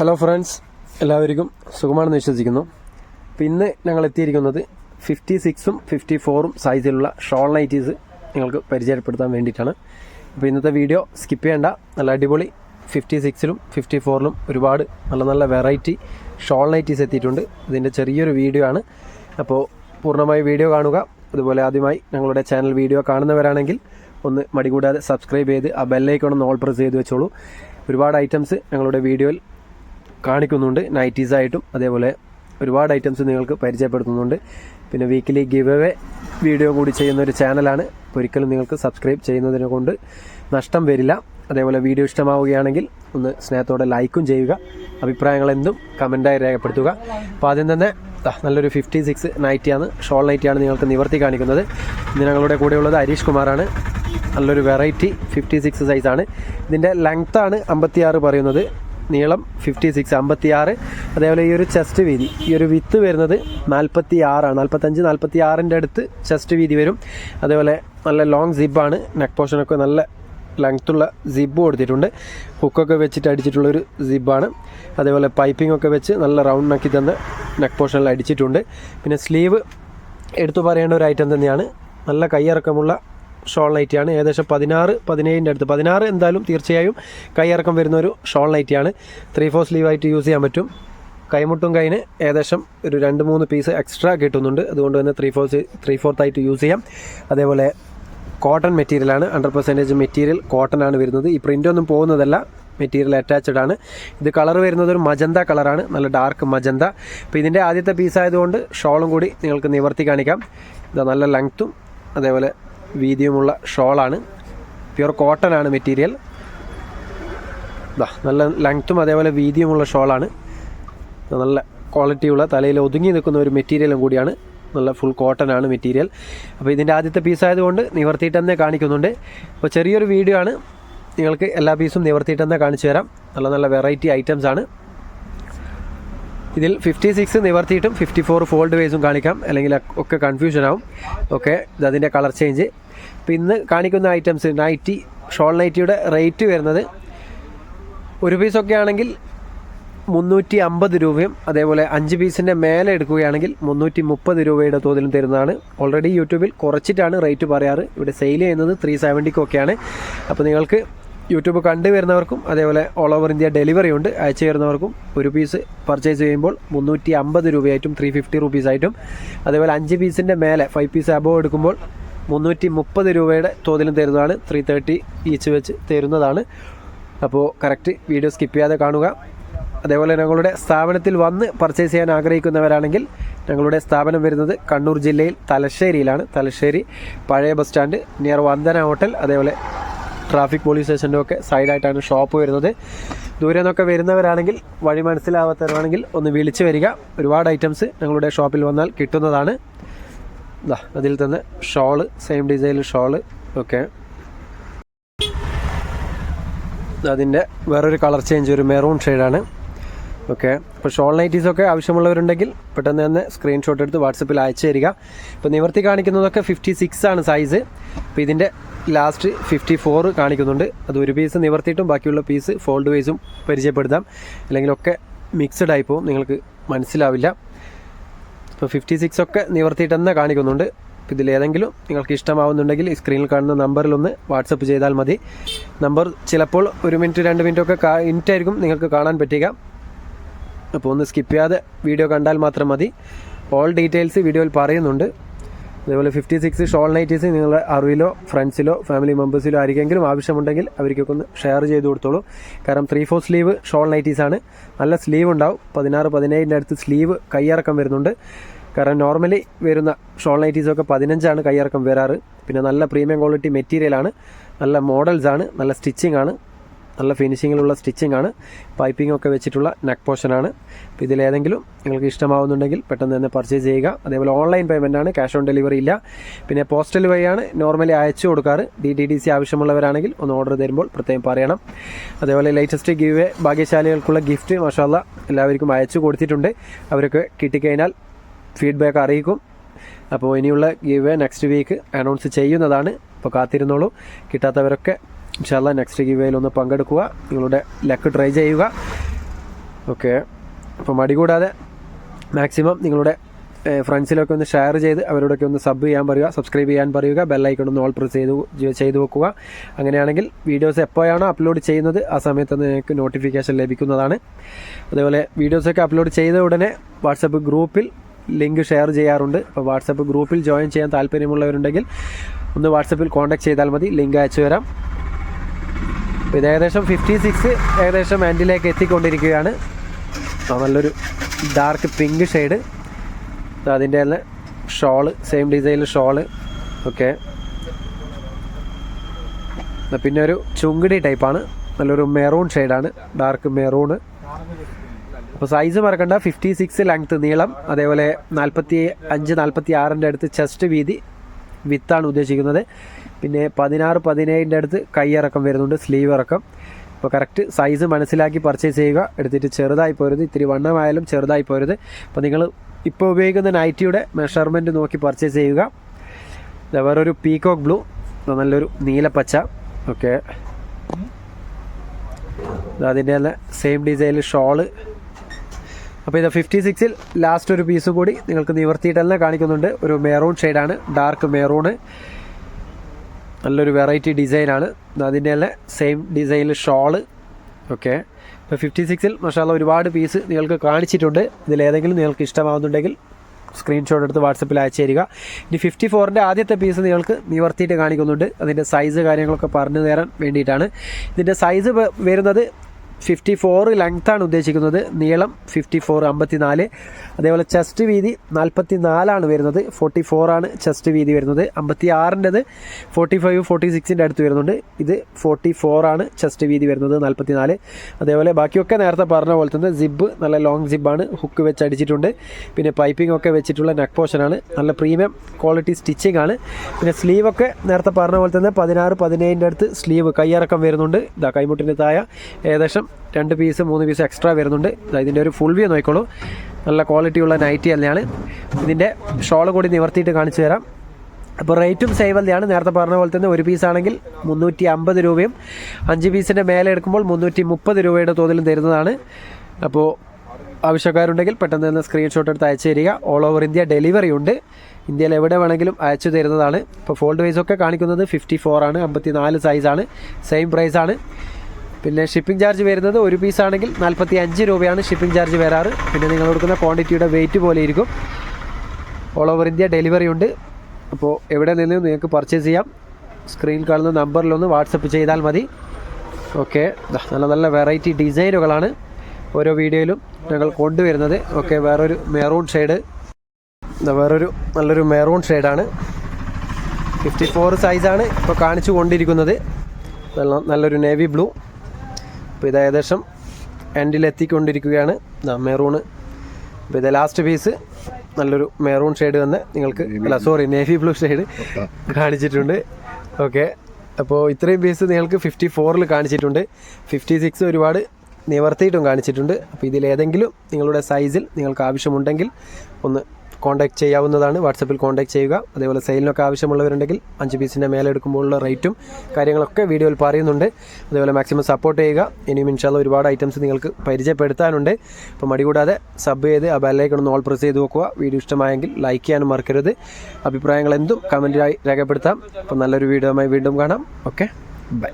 Hello friends എല്ലാവർക്കും സുഖമാണെന്ന് വിശ്വസിക്കുന്നു. അപ്പോൾ ഇന്ന് ഞങ്ങൾ എത്തിയിരിക്കുന്നത് ഫിഫ്റ്റി സിക്സും ഫിഫ്റ്റി ഫോറും സൈസിലുള്ള ഷോൾ നൈറ്റീസ് നിങ്ങൾക്ക് പരിചയപ്പെടുത്താൻ വേണ്ടിയിട്ടാണ്. അപ്പോൾ ഇന്നത്തെ വീഡിയോ സ്കിപ്പ് ചെയ്യേണ്ട. നല്ല അടിപൊളി ഫിഫ്റ്റി സിക്സിലും ഫിഫ്റ്റി ഫോറിലും ഒരുപാട് നല്ല നല്ല വെറൈറ്റി ഷോൾ നൈറ്റീസ് എത്തിയിട്ടുണ്ട്. ഇതിന്റെ ചെറിയൊരു വീഡിയോ ആണ്. അപ്പോൾ പൂർണമായി വീഡിയോ കാണുക. അതുപോലെ ആദ്യമായി ഞങ്ങളുടെ ചാനൽ വീഡിയോ കാണുന്നവരാണെങ്കിൽ ഒന്ന് മടികൂടാതെ സബ്സ്ക്രൈബ് ചെയ്ത് ആ ബെല്ലൈക്കോൺ ഒന്ന് ഓൾ പ്രസ് ചെയ്ത് വെച്ചോളൂ. ഒരുപാട് ഐറ്റംസ് ഞങ്ങളുടെ വീഡിയോയിൽ കാണിക്കുന്നുണ്ട്. നൈറ്റീസ് ആയിട്ടും അതേപോലെ ഒരുപാട് ഐറ്റംസ് നിങ്ങൾക്ക് പരിചയപ്പെടുത്തുന്നുണ്ട്. പിന്നെ വീക്കിലി ഗിവ് എവേ വീഡിയോ കൂടി ചെയ്യുന്ന ഒരു ചാനലാണ് ഒരിക്കലും നിങ്ങൾക്ക് സബ്സ്ക്രൈബ് ചെയ്യുന്നതിനെ കൊണ്ട് നഷ്ടം വരില്ല. അതേപോലെ വീഡിയോ ഇഷ്ടമാവുകയാണെങ്കിൽ ഒന്ന് സ്നേഹത്തോടെ ലൈക്കും ചെയ്യുക. അഭിപ്രായങ്ങൾ എന്തും കമന്റായി രേഖപ്പെടുത്തുക. അപ്പോൾ ആദ്യം തന്നെ നല്ലൊരു ഫിഫ്റ്റി സിക്സ് നൈറ്റിയാണ് ഷോൾ നൈറ്റിയാണ് നിങ്ങൾക്ക് നിവർത്തി കാണിക്കുന്നത്. ഇന്ന് ഞങ്ങളുടെ കൂടെയുള്ളത് ഹരീഷ് കുമാറാണ്. നല്ലൊരു വെറൈറ്റി ഫിഫ്റ്റി സിക്സ് സൈസാണ് ഇതിന്റെ ലെങ്ത്താണ് അമ്പത്തിയാറ് പറയുന്നത്. നീളം ഫിഫ്റ്റി സിക്സ് അമ്പത്തി ആറ് അതേപോലെ ഈ ഒരു ചെസ്റ്റ് വീതി ഈ ഒരു വിത്ത് വരുന്നത് നാൽപ്പത്തി ആറാണ് നാൽപ്പത്തഞ്ച് നാൽപ്പത്തി ആറിന്റെ അടുത്ത് ചെസ്റ്റ് വീതി വരും. അതേപോലെ നല്ല ലോങ് സിബാണ് നെക്ക് പോർഷനൊക്കെ നല്ല ലെങ്ത്തുള്ള സിബ് കൊടുത്തിട്ടുണ്ട്. ഹുക്കൊക്കെ വെച്ചിട്ട് അടിച്ചിട്ടുള്ളൊരു സിബാണ് അതേപോലെ പൈപ്പിംഗ് ഒക്കെ വെച്ച് നല്ല റൗണ്ട് നക്കി തന്നെ നെക്ക് പോർഷനിൽ അടിച്ചിട്ടുണ്ട്. പിന്നെ സ്ലീവ് എടുത്തു പറയേണ്ട ഒരു ഐറ്റം തന്നെയാണ്. നല്ല കൈയിറക്കമുള്ള ഷോൾ ആണ്. ഏകദേശം പതിനാറ് പതിനേഴിന്റെ അടുത്ത്. പതിനാറ് എന്തായാലും തീർച്ചയായും കൈയിറക്കം വരുന്ന ഒരു ഷോൾ ആണ്. ത്രീ ഫോർ സ്ലീവ് ആയിട്ട് യൂസ് ചെയ്യാൻ പറ്റും. കൈമുട്ടും കൈന് ഏകദേശം ഒരു രണ്ട് മൂന്ന് പീസ് എക്സ്ട്രാ കിട്ടുന്നുണ്ട്. അതുകൊണ്ട് തന്നെ ത്രീ ഫോർ ത്രീ ഫോർത്ത് ആയിട്ട് യൂസ് ചെയ്യാം. അതേപോലെ കോട്ടൺ മെറ്റീരിയലാണ് ഹൺഡ്രഡ് പെർസെന്റേജ് മെറ്റീരിയൽ കോട്ടൺ ആണ് വരുന്നത്. ഈ പ്രിന്റ് ഒന്നും പോകുന്നതല്ല. മെറ്റീരിയൽ അറ്റാച്ച്ഡ് ആണ്. ഇത് കളർ വരുന്നത് ഒരു മജന്ത കളറാണ് നല്ല ഡാർക്ക് മജന്ത അപ്പോൾ ഇതിന്റെ ആദ്യത്തെ പീസ് ആയതുകൊണ്ട് ഷോളും കൂടി നിങ്ങൾക്ക് നിവർത്തി കാണിക്കാം. ഇത് നല്ല ലെങ്ത്തും അതേപോലെ വീതിയുമുള്ള ഷോളാണ്. പ്യുർ കോട്ടൺ ആണ് മെറ്റീരിയൽ നല്ല ലെങ്ത്തും അതേപോലെ വീതിയുമുള്ള ഷോളാണ്. നല്ല ക്വാളിറ്റിയുള്ള തലയിൽ ഒതുങ്ങി നിൽക്കുന്ന ഒരു മെറ്റീരിയലും കൂടിയാണ്. നല്ല ഫുൾ കോട്ടൺ ആണ് മെറ്റീരിയൽ അപ്പോൾ ഇതിന്റെ ആദ്യത്തെ പീസ് ആയതുകൊണ്ട് നിവർത്തിയിട്ട് തന്നെ കാണിക്കുന്നുണ്ട്. അപ്പോൾ ചെറിയൊരു വീഡിയോ ആണ്. നിങ്ങൾക്ക് എല്ലാ പീസും നിവർത്തിയിട്ട് തന്നെ കാണിച്ചു തരാം. നല്ല നല്ല വെറൈറ്റി ഐറ്റംസ് ആണ്. ഇതിൽ ഫിഫ്റ്റി സിക്സ് നിവർത്തിയിട്ടും ഫിഫ്റ്റി ഫോർ ഫോൾഡ് വേസും കാണിക്കാം. അല്ലെങ്കിൽ ഒക്കെ കൺഫ്യൂഷൻ ആവും. ഓക്കെ അതിന്റെ കളർ ചേഞ്ച് അപ്പോൾ ഇന്ന് കാണിക്കുന്ന ഐറ്റംസ് നൈറ്റി ഷോൾ നൈറ്റിയുടെ റേറ്റ് വരുന്നത് ഒരു പീസൊക്കെ ആണെങ്കിൽ മുന്നൂറ്റി അമ്പത് രൂപയും അതേപോലെ അഞ്ച് പീസിന്റെ മേലെ എടുക്കുകയാണെങ്കിൽ മുന്നൂറ്റി മുപ്പത് രൂപയുടെ തോതിലും തരുന്നതാണ്. ഓൾറെഡി യൂട്യൂബിൽ കുറച്ചിട്ടാണ് റേറ്റ് പറയാറ്. ഇവിടെ സെയിൽ ചെയ്യുന്നത് ത്രീ സെവന്റിക്കൊക്കെയാണ് അപ്പോൾ നിങ്ങൾക്ക് യൂട്യൂബ് കണ്ടുവരുന്നവർക്കും അതേപോലെ ഓൾ ഓവർ ഇന്ത്യ ഡെലിവറി ഉണ്ട് അയച്ചു തരുന്നവർക്കും ഒരു പീസ് പർച്ചേസ് ചെയ്യുമ്പോൾ മുന്നൂറ്റി അമ്പത് രൂപയായിട്ടും ത്രീ ഫിഫ്റ്റി റുപ്പീസായിട്ടും അതേപോലെ അഞ്ച് പീസിന്റെ മേലെ ഫൈവ് പീസ് അബോവ് എടുക്കുമ്പോൾ മുന്നൂറ്റി മുപ്പത് രൂപയുടെ തോതിലും തരുന്നതാണ്. ത്രീ തേർട്ടി ഈച്ച് വെച്ച് തരുന്നതാണ്. അപ്പോൾ കറക്റ്റ് വീഡിയോ സ്കിപ്പ് ചെയ്യാതെ കാണുക. അതേപോലെ ഞങ്ങളുടെ സ്ഥാപനത്തിൽ വന്ന് പർച്ചേസ് ചെയ്യാൻ ആഗ്രഹിക്കുന്നവരാണെങ്കിൽ ഞങ്ങളുടെ സ്ഥാപനം വരുന്നത് കണ്ണൂർ ജില്ലയിൽ തലശ്ശേരിയിലാണ്. തലശ്ശേരി പഴയ bus stand near Vandana hotel അതേപോലെ ട്രാഫിക് പോലീസ് സ്റ്റേഷന്റെ ഒക്കെ സൈഡായിട്ടാണ് ഷോപ്പ് വരുന്നത്. ദൂരെ നിന്നൊക്കെ വരുന്നവരാണെങ്കിൽ വഴി മനസ്സിലാവാത്തവരാണെങ്കിൽ ഒന്ന് വിളിച്ച് വരിക. ഒരുപാട് ഐറ്റംസ് ഞങ്ങളുടെ ഷോപ്പിൽ വന്നാൽ കിട്ടുന്നതാണ്. അതിൽ തന്നെ ഷോൾ സെയിം ഡിസൈനിൽ ഷോൾ ഓക്കെ അതിന്റെ വേറൊരു കളർ ചേഞ്ച് ഒരു മെറൂൺ ഷെയ്ഡാണ് ഓക്കെ അപ്പോൾ ഷോൾ നൈറ്റീസൊക്കെ ആവശ്യമുള്ളവരുണ്ടെങ്കിൽ പെട്ടെന്ന് തന്നെ സ്ക്രീൻഷോട്ട് എടുത്ത് വാട്സപ്പിൽ അയച്ചു തരിക. ഇപ്പോൾ നിവർത്തി കാണിക്കുന്നതൊക്കെ ഫിഫ്റ്റി സിക്സ് ആണ് സൈസ് അപ്പോൾ ഇതിന്റെ ലാസ്റ്റ് ഫിഫ്റ്റി ഫോർ കാണിക്കുന്നുണ്ട്. അത് ഒരു പീസ് നിവർത്തിയിട്ടും ബാക്കിയുള്ള പീസ് ഫോൾഡ് വൈസും പരിചയപ്പെടുത്താം. അല്ലെങ്കിലൊക്കെ മിക്സഡ് ആയി പോകും. നിങ്ങൾക്ക് മനസ്സിലാവില്ല. ഇപ്പോൾ ഫിഫ്റ്റി സിക്സ് ഒക്കെ നിവർത്തിയിട്ടെന്ന് കാണിക്കുന്നുണ്ട്. ഇതിലേതെങ്കിലും നിങ്ങൾക്ക് ഇഷ്ടമാവുന്നുണ്ടെങ്കിൽ സ്ക്രീനിൽ കാണുന്ന നമ്പറിലൊന്ന് വാട്സപ്പ് ചെയ്താൽ മതി. നമ്പർ ചിലപ്പോൾ ഒരു മിനിറ്റ് രണ്ട് മിനിറ്റ് ഒക്കെ മിനിറ്റ് ആയിരിക്കും നിങ്ങൾക്ക് കാണാൻ പറ്റുക. അപ്പോൾ ഒന്ന് സ്കിപ്പ് ചെയ്യാതെ വീഡിയോ കണ്ടാൽ മാത്രം മതി. ഓൾ ഡീറ്റെയിൽസ് വീഡിയോയിൽ പറയുന്നുണ്ട്. അതേപോലെ ഫിഫ്റ്റി സിക്സ് ഷോൾ നൈറ്റീസ് നിങ്ങളുടെ അറിവിലോ ഫ്രണ്ട്സിലോ ഫാമിലി മെമ്പേഴ്സിലോ ആർക്കെങ്കിലും ആവശ്യമുണ്ടെങ്കിൽ അവർക്കൊക്കെ ഒന്ന് ഷെയർ ചെയ്ത് കൊടുത്തോളൂ. കാരണം ത്രീ ഫോർ സ്ലീവ് ഷോൾ നൈറ്റീസാണ് നല്ല സ്ലീവ് ഉണ്ടാവും. പതിനാറ് പതിനേഴിന്റെ അടുത്ത് സ്ലീവ് കയ്യിറക്കം വരുന്നുണ്ട്. കാരണം നോർമലി വരുന്ന ഷോൾ നൈറ്റീസൊക്കെ പതിനഞ്ചാണ് കയ്യിറക്കം വരാറ്. പിന്നെ നല്ല പ്രീമിയം ക്വാളിറ്റി മെറ്റീരിയലാണ് നല്ല മോഡൽസ് ആണ്. നല്ല സ്റ്റിച്ചിങ് ആണ്. നല്ല ഫിനിഷിങ്ങിലുള്ള സ്റ്റിച്ചിങ് ആണ്. പൈപ്പിംഗ് ഒക്കെ വെച്ചിട്ടുള്ള നെക്ക് പോർഷനാണ് അപ്പോൾ ഇതിലേതെങ്കിലും നിങ്ങൾക്ക് ഇഷ്ടമാവുന്നുണ്ടെങ്കിൽ പെട്ടെന്ന് തന്നെ പർച്ചേസ് ചെയ്യുക. അതേപോലെ ഓൺലൈൻ പേയ്മെന്റ് ആണ്. ക്യാഷ് ഓൺ ഡെലിവറി ഇല്ല. പിന്നെ പോസ്റ്റൽ വഴിയാണ് നോർമലി അയച്ചു കൊടുക്കാറ്. ഡി ടി ഡി സി ആവശ്യമുള്ളവരാണെങ്കിൽ ഒന്ന് ഓർഡർ തരുമ്പോൾ പ്രത്യേകം പറയണം. അതേപോലെ ലേറ്റസ്റ്റ് ഗീവ് ഭാഗ്യശാലികൾക്കുള്ള ഗിഫ്റ്റ് മഷാല്ല എല്ലാവർക്കും അയച്ചു കൊടുത്തിട്ടുണ്ട്. അവർക്ക് കിട്ടിക്കഴിഞ്ഞാൽ ഫീഡ്ബാക്ക് അറിയിക്കും. അപ്പോൾ ഇനിയുള്ള ഗീവ് നെക്സ്റ്റ് വീക്ക് അനൗൺസ് ചെയ്യുന്നതാണ്. അപ്പോൾ കാത്തിരുന്നോളൂ. കിട്ടാത്തവരൊക്കെ ഇൻഷാല്ല നെക്സ്റ്റ് ഗീവേയിൽ ഒന്ന് പങ്കെടുക്കുക. നിങ്ങളുടെ ലക്ക് ട്രൈ ചെയ്യുക. ഓക്കെ അപ്പോൾ മടി കൂടാതെ മാക്സിമം നിങ്ങളുടെ ഫ്രണ്ട്സിലൊക്കെ ഒന്ന് ഷെയർ ചെയ്ത് അവരോടൊക്കെ ഒന്ന് സബ് ചെയ്യാൻ പറയുക. സബ്സ്ക്രൈബ് ചെയ്യാൻ പറയുക. ബെല്ലൈക്കൺ ഒന്ന് ഓൾ പ്രസ് ചെയ്തു ചെയ്ത് വെക്കുക. അങ്ങനെയാണെങ്കിൽ വീഡിയോസ് എപ്പോഴാണോ അപ്ലോഡ് ചെയ്യുന്നത് ആ സമയത്ത് നിങ്ങൾക്ക് നോട്ടിഫിക്കേഷൻ ലഭിക്കുന്നതാണ്. അതേപോലെ വീഡിയോസൊക്കെ അപ്ലോഡ് ചെയ്ത ഉടനെ വാട്സപ്പ് ഗ്രൂപ്പിൽ ലിങ്ക് ഷെയർ ചെയ്യാറുണ്ട്. അപ്പോൾ വാട്സപ്പ് ഗ്രൂപ്പിൽ ജോയിൻ ചെയ്യാൻ താല്പര്യമുള്ളവരുണ്ടെങ്കിൽ ഒന്ന് വാട്സപ്പിൽ കോൺടാക്ട് ചെയ്താൽ മതി. ലിങ്ക് അയച്ചു തരാം. ഇത് ഏകദേശം ഫിഫ്റ്റി സിക്സ് ഏകദേശം എൻഡിലേക്ക് എത്തിക്കൊണ്ടിരിക്കുകയാണ്. നല്ലൊരു ഡാർക്ക് പിങ്ക് ഷെയ്ഡ് അതിന്റെ തന്നെ ഷോൾ സെയിം ഡിസൈനിൽ ഷോൾ ഓക്കെ പിന്നെ ഒരു ചുങ്കിടി ടൈപ്പാണ് നല്ലൊരു മെറൂൺ ഷെയ്ഡാണ് ഡാർക്ക് മെറൂണ് അപ്പോൾ സൈസ് മറക്കണ്ട. ഫിഫ്റ്റി സിക്സ് ലെങ്ത് നീളം അതേപോലെ നാൽപ്പത്തി അഞ്ച് നാൽപ്പത്തി ആറിന്റെ അടുത്ത് ചെസ്റ്റ് വീതി വിത്താണ് ഉദ്ദേശിക്കുന്നത്. പിന്നെ പതിനാറ് പതിനേഴിന്റെ അടുത്ത് കൈയിറക്കം വരുന്നുണ്ട് സ്ലീവ് ഇറക്കം അപ്പോൾ കറക്റ്റ് സൈസ് മനസ്സിലാക്കി പർച്ചേസ് ചെയ്യുക. എടുത്തിട്ട് ചെറുതായി പോരുത്. ഇത്തിരി വണ്ണമായാലും ചെറുതായി പോരുത്. അപ്പോൾ നിങ്ങൾ ഇപ്പോൾ ഉപയോഗിക്കുന്ന നൈറ്റിയുടെ മെഷർമെന്റ് നോക്കി പർച്ചേസ് ചെയ്യുക. വേറൊരു പീകോക്ക് ബ്ലൂ നല്ലൊരു നീലപ്പച്ച ഓക്കെ അതിന്റെ തന്നെ സെയിം ഡിസൈനിൽ ഷോൾ അപ്പോൾ ഇത് ഫിഫ്റ്റി സിക്സിൽ ലാസ്റ്റ് ഒരു പീസ് കൂടി നിങ്ങൾക്ക് നിവർത്തിയിട്ട് തന്നെ കാണിക്കുന്നുണ്ട്. ഒരു മെറൂൺ ഷെയ്ഡാണ് ഡാർക്ക് മെറൂണ് നല്ലൊരു വെറൈറ്റി ഡിസൈനാണ് അതിന്റെ തന്നെ സെയിം ഡിസൈനിൽ ഷോൾ ഓക്കെ ഇപ്പോൾ ഫിഫ്റ്റി സിക്സിൽ മഷാല ഒരുപാട് പീസ് നിങ്ങൾക്ക് കാണിച്ചിട്ടുണ്ട്. ഇതിലേതെങ്കിലും നിങ്ങൾക്ക് ഇഷ്ടമാവുന്നുണ്ടെങ്കിൽ സ്ക്രീൻഷോട്ട് എടുത്ത് വാട്സപ്പിൽ അയച്ചു തരിക ഇനി ഫിഫ്റ്റി ഫോറിന്റെ ആദ്യത്തെ പീസ് നിങ്ങൾക്ക് നിവർത്തിയിട്ട് കാണിക്കുന്നുണ്ട്. അതിന്റെ സൈസ് കാര്യങ്ങളൊക്കെ പറഞ്ഞു തരാൻ വേണ്ടിയിട്ടാണ്. ഇതിന്റെ സൈസ് വരുന്നത് ഫിഫ്റ്റി ഫോർ ലെങ്ത്താണ് ഉദ്ദേശിക്കുന്നത്. നീളം ഫിഫ്റ്റി ഫോർ അമ്പത്തി നാല് അതേപോലെ ചെസ്റ്റ് വീതി നാൽപ്പത്തി നാലാണ് വരുന്നത്. ഫോർട്ടി ഫോറാണ് ചെസ്റ്റ് വീതി വരുന്നത്. അമ്പത്തി ആറിന്റെത് ഫോർട്ടി ഫൈവ് ഫോർട്ടി സിക്സിന്റെ അടുത്ത് വരുന്നുണ്ട്. ഇത് ഫോർട്ടി ഫോറാണ് ചെസ്റ്റ് വീതി വരുന്നത് നാൽപ്പത്തി നാല് അതേപോലെ ബാക്കിയൊക്കെ നേരത്തെ പറഞ്ഞ പോലെ തന്നെ സിബ് നല്ല ലോങ് സിബാണ് ഹുക്ക് വെച്ച് അടിച്ചിട്ടുണ്ട്. പിന്നെ പൈപ്പിംഗ് ഒക്കെ വെച്ചിട്ടുള്ള നെക്ക് പോർഷനാണ് നല്ല പ്രീമിയം ക്വാളിറ്റി സ്റ്റിച്ചിങ് ആണ്. പിന്നെ സ്ലീവൊക്കെ നേരത്തെ പറഞ്ഞ പോലെ തന്നെ പതിനാറ് പതിനേഴിന്റെ അടുത്ത് സ്ലീവ് കയ്യിറക്കം വരുന്നുണ്ട്. ഇതാ കൈമുട്ടിന്റെ താഴെ. ഏകദേശം രണ്ട് പീസ് മൂന്ന് പീസ് എക്സ്ട്രാ വരുന്നുണ്ട്. ഇതാ ഇതിന്റെ ഒരു ഫുൾ വ്യൂ നോക്കിക്കോളൂ. നല്ല ക്വാളിറ്റി ഉള്ള നൈറ്റി തന്നെയാണ്. ഇതിന്റെ ഷോൾ കൂടി നിവർത്തിയിട്ട് കാണിച്ചു തരാം. അപ്പോൾ റേറ്റും സേവ് തന്നെയാണ്. നേരത്തെ പറഞ്ഞ പോലെ തന്നെ ഒരു പീസാണെങ്കിൽ മുന്നൂറ്റി അമ്പത് രൂപയും അഞ്ച് പീസിന്റെ മേലെ എടുക്കുമ്പോൾ മുന്നൂറ്റി മുപ്പത് രൂപയുടെ തോതിലും തരുന്നതാണ്. അപ്പോൾ ആവശ്യക്കാരുണ്ടെങ്കിൽ പെട്ടെന്ന് തന്നെ സ്ക്രീൻഷോട്ട് എടുത്ത് അയച്ചു തരിക. ഓൾ ഓവർ ഇന്ത്യ ഡെലിവറി ഉണ്ട്. ഇന്ത്യയിൽ എവിടെ വേണമെങ്കിലും അയച്ചു തരുന്നതാണ്. ഇപ്പോൾ ഫോൾഡ് വൈസൊക്കെ കാണിക്കുന്നത് ഫിഫ്റ്റി ഫോർ ആണ് അമ്പത്തി നാല് സൈസാണ് സെയിം പ്രൈസാണ് പിന്നെ ഷിപ്പിംഗ് ചാർജ് വരുന്നത് ഒരു പീസ് ആണെങ്കിൽ നാൽപ്പത്തി അഞ്ച് രൂപയാണ് ഷിപ്പിംഗ് ചാർജ് വരാറ്. പിന്നെ നിങ്ങൾ കൊടുക്കുന്ന ക്വാണ്ടിറ്റിയുടെ വെയിറ്റ് പോലെ ഇരിക്കും. ഓൾ ഓവർ ഇന്ത്യ ഡെലിവറി ഉണ്ട്. അപ്പോൾ എവിടെ നിന്ന് നിങ്ങൾക്ക് പർച്ചേസ് ചെയ്യാം. സ്ക്രീൻ കാണുന്ന നമ്പറിലൊന്ന് വാട്സപ്പ് ചെയ്താൽ മതി. ഓക്കെ നല്ല നല്ല വെറൈറ്റി ഡിസൈനുകളാണ് ഓരോ വീഡിയോയിലും ഞങ്ങൾ കൊണ്ടുവരുന്നത്. ഓക്കെ വേറൊരു മെറൂൺ ഷെയ്ഡ് വേറൊരു നല്ലൊരു മെറൂൺ ഷെയ്ഡാണ് ഫിഫ്റ്റി ഫോർ സൈസാണ് ഇപ്പോൾ കാണിച്ചു കൊണ്ടിരിക്കുന്നത്. നല്ല നല്ലൊരു നേവി ബ്ലൂ അപ്പോൾ ഇത് ഏകദേശം എൻഡിലെത്തിക്കൊണ്ടിരിക്കുകയാണ് മെറൂണ് അപ്പോൾ ഇത് ലാസ്റ്റ് പീസ് നല്ലൊരു മെറൂൺ ഷെയ്ഡ് തന്നെ നിങ്ങൾക്ക് അല്ല സോറി നേവി ബ്ലൂ ഷെയ്ഡ് കാണിച്ചിട്ടുണ്ട്. ഓക്കെ അപ്പോൾ ഇത്രയും പീസ് നിങ്ങൾക്ക് ഫിഫ്റ്റി ഫോറിൽ കാണിച്ചിട്ടുണ്ട്. ഫിഫ്റ്റി സിക്സ് ഒരുപാട് നിവർത്തിയിട്ടും കാണിച്ചിട്ടുണ്ട്. അപ്പോൾ ഇതിലേതെങ്കിലും നിങ്ങളുടെ സൈസിൽ നിങ്ങൾക്ക് ആവശ്യമുണ്ടെങ്കിൽ ഒന്ന് കോൺടാക്ട് ചെയ്യാവുന്നതാണ്. വാട്സപ്പിൽ കോൺടാക്ട് ചെയ്യുക. അതേപോലെ സെയിലിനൊക്കെ ആവശ്യമുള്ളവരുണ്ടെങ്കിൽ അഞ്ച് പീസിന്റെ മേലെ എടുക്കുമ്പോഴുള്ള റേറ്റും കാര്യങ്ങളൊക്കെ വീഡിയോയിൽ പറയുന്നുണ്ട്. അതേപോലെ മാക്സിമം സപ്പോർട്ട് ചെയ്യുക. ഇനിയും ഇൻഷാല്ല ഒരുപാട് ഐറ്റംസ് നിങ്ങൾക്ക് പരിചയപ്പെടുത്താനുണ്ട്. അപ്പോൾ മടി കൂടാതെ സബ് ചെയ്ത് ആ ബെല്ലൈക്കൺ ഓൾ പ്രസ് ചെയ്ത് നോക്കുക. വീഡിയോ ഇഷ്ടമായെങ്കിൽ ലൈക്ക് ചെയ്യാനും മറക്കരുത്. അഭിപ്രായങ്ങൾ എന്തും കമന്റായി രേഖപ്പെടുത്താം. അപ്പോൾ നല്ലൊരു വീഡിയോയുമായി വീണ്ടും കാണാം. Okay bye